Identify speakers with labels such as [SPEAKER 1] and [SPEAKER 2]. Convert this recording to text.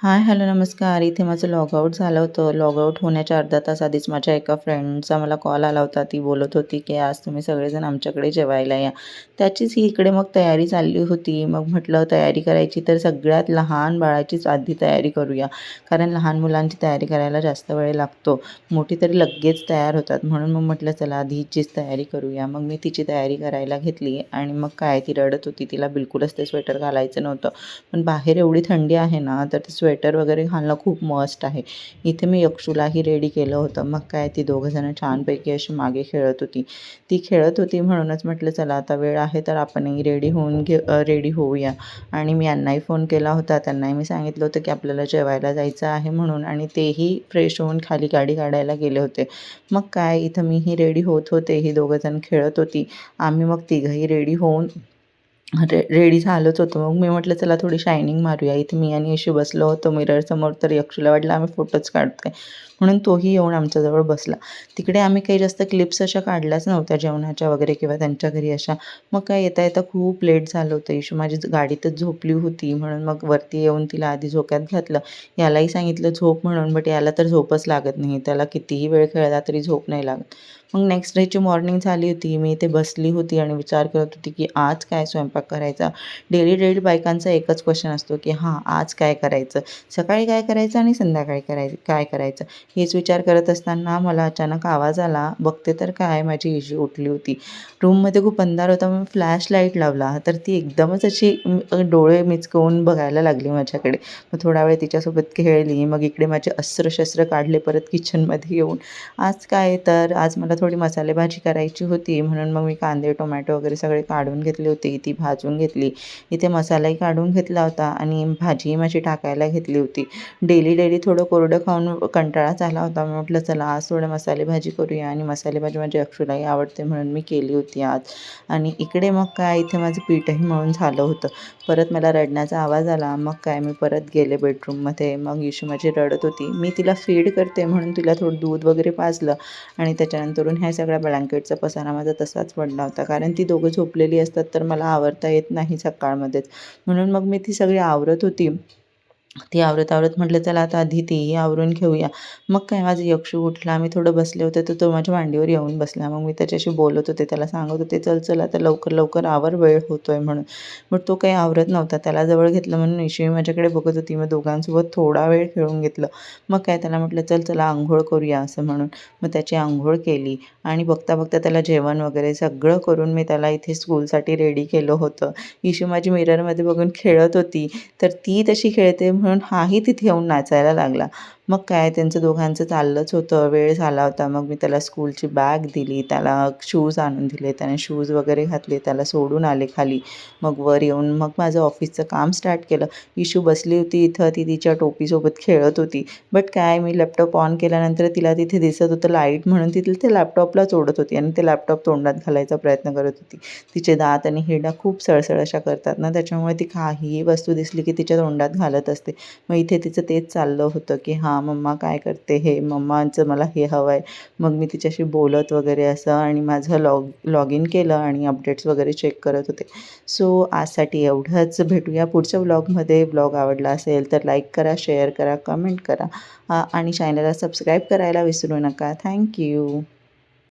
[SPEAKER 1] Hi hello नमस्कार. इथे माझं लॉगआउट झालं होतं. लॉगआउट होण्याच्या अर्धा तास आधीच माझ्या एका फ्रेंडचा मला कॉल आला होता. ती बोलत होती की आज तुम्ही सगळेजण आमच्याकडे जेवायला या. त्याचीच ही इकडे मग तयारी चालली होती. मग म्हटलं तयारी करायची तर सगळ्यात लहान बाळाचीच आधी तयारी करूया. कारण लहान मुलांची तयारी करायला जास्त वेळ लागतो. मोठी तरी लगेच तयार होतात. म्हणून मग म्हटलं चला आधी हिचीच तयारी करूया. मग मी तिची तयारी करायला घेतली आणि मग काय ती रडत होती. तिला बिलकुलच ते स्वेटर घालायचं नव्हतं. पण बाहेर एवढी थंडी आहे ना तर ते स्वेटर वगैरे घालणं खूप मस्ट आहे. इथे मी यक्षूलाही रेडी केलं होतं. मग काय ती दोघंजणं छानपैकी अशी मागे खेळत होती. ती खेळत होती म्हणूनच म्हटलं चला आता वेळ आहे तर आपणही रेडी होऊन घे रेडी होऊया. आणि मी यांनाही फोन केला होता. त्यांनाही मी सांगितलं होतं की आपल्याला जेवायला जायचं आहे म्हणून आणि तेही फ्रेश होऊन खाली गाडी काढायला गेले होते. मग काय इथं मीही रेडी होत होते. ही दोघंजण खेळत होती. आम्ही मग तिघंही रेडी होऊन रे रेडी झालोच होतो. मग मी म्हटलं चला थोडी शायनिंग मारूया. इथे मी आणि यशू बसलो होतो मिररसमोर तर यक्षूला वाटलं आम्ही फोटोच काढतोय. म्हणून तोही येऊन आमच्याजवळ बसला. तिकडे आम्ही काही जास्त क्लिप्स अशा काढल्याच नव्हत्या जेवणाच्या वगैरे किंवा त्यांच्या घरी अशा. मग काय येता येता खूप लेट झालं होतं. इशू माझी गाडीतच झोपली होती. म्हणून मग वरती येऊन तिला आधी झोक्यात घातलं. यालाही सांगितलं झोप म्हणून. बट याला तर झोपच लागत नाही. त्याला कितीही वेळ खेळला तरी झोप नाही लागत. मग नेक्स्ट डेची मॉर्निंग झाली होती. मी इथे बसली होती आणि विचार करत होती की आज काय स्वयंपाक करायचा. डेली डेली बायकांचा एकच क्वेश्चन असतो की हां आज काय करायचं? सकाळी काय करायचं आणि संध्याकाळी करायचं काय करायचं? हेच विचार करत असताना मला अचानक आवाज आला बघते तर काय माझी इशू उठली होती. रूममध्ये खूप अंधार होता मग फ्लॅश लाइट लावला तर ती एकदमच अशी डोळे मिचकवून बघायला लागली माझ्याकडे. मग थोडा वेळ तिच्यासोबत खेळली मग इकडे माझे अस्त्र काढले परत किचनमध्ये येऊन. आज काय? तर आज मला थोडी मसालेभाजी करायची होती म्हणून मग मी कांदे टोमॅटो वगैरे सगळे काढून घेतले होते. ती भाजून घेतली. इथे मसालाही काढून घेतला होता आणि भाजीही माझी टाकायला घेतली होती. डेली डेली थोडं कोरडं खाऊन कंटाळा झाला होता. मी म्हटलं चला आज थोडं मसाले भाजी करूया आणि मसाले भाजी माझी अक्षुलाही आवडते म्हणून मी केली होती आज. आणि इकडे मग काय इथे माझं पीठही मळून झालं होतं. परत मला रडण्याचा आवाज आला. मग काय मी परत गेले बेडरूममध्ये. मग इशू माझी रडत होती. मी तिला फीड करते म्हणून तिला थोडं दूध वगैरे पाजलं आणि त्याच्यानंतरून ह्या सगळ्या ब्लँकेटचा पसारा माझा तसाच पडला होता. कारण ती दोघं झोपलेली असतात तर मला करता येत नाही सकाळमध्येच. म्हणून मग मी ती सगळी आवरत होती. ती आवरत आवरत म्हटलं चला आता आधी तीही आवरून घेऊया. मग काय माझं यक्षू उठला. आम्ही थोडं बसले होते तर तो माझ्या मांडीवर येऊन बसला. मग मी त्याच्याशी बोलत होते त्याला सांगत होते चल चल आता लवकर लवकर आवर वेळ होतो आहे म्हणून. मग तो काही आवरत नव्हता. त्याला जवळ घेतलं म्हणून ईशवी माझ्याकडे बघत होती. मग दोघांसोबत थोडा वेळ खेळून घेतलं. मग काय त्याला म्हटलं चल चला आंघोळ करूया असं म्हणून मग त्याची आंघोळ केली. आणि बघता बघता त्याला जेवण वगैरे सगळं करून मी त्याला इथे स्कूलसाठी रेडी केलं होतं. इशू माझी मिररमध्ये बघून खेळत होती. तर ती तशी खेळते म्हणून हाही तिथे येऊन नाचायला लागला. मग काय त्यांचं दोघांचं चाललंच होतं. वेळ झाला होता. मग मी त्याला स्कूलची बॅग दिली. त्याला शूज आणून दिले. त्याने शूज वगैरे घातले. त्याला सोडून आले खाली. मग वर येऊन मग माझं ऑफिसचं काम स्टार्ट केलं. इशू बसली होती इथं. ती तिच्या टोपीसोबत खेळत होती. बट काय मी लॅपटॉप ऑन केल्यानंतर तिला तिथे दिसत होतं लाइट म्हणून ती ते लॅपटॉपला चोडत होती आणि ते लॅपटॉप तोंडात घालायचा प्रयत्न करत होती. तिचे दात आणि हिरडा खूप सळसळ अशा करतात ना त्याच्यामुळे ती काहीही वस्तू दिसली की तिच्या तोंडात घालत असते. मग इथे तिचं तेच चाललं होतं की हां मम्मा काय करते? हे मम्माचं मला हे हवं आहे मग मी तिच्याशी बोलत वगैरे असं आणि माझं लॉग लॉग इन केलं आणि अपडेट्स वगैरे चेक करत होते. सो आजसाठी एवढंच. भेटूया पुढच्या ब्लॉगमध्ये ब्लॉग आवडला असेल तर लाईक करा शेअर करा कमेंट करा. आणि चॅनलला सबस्क्राईब करायला विसरू नका. थँक्यू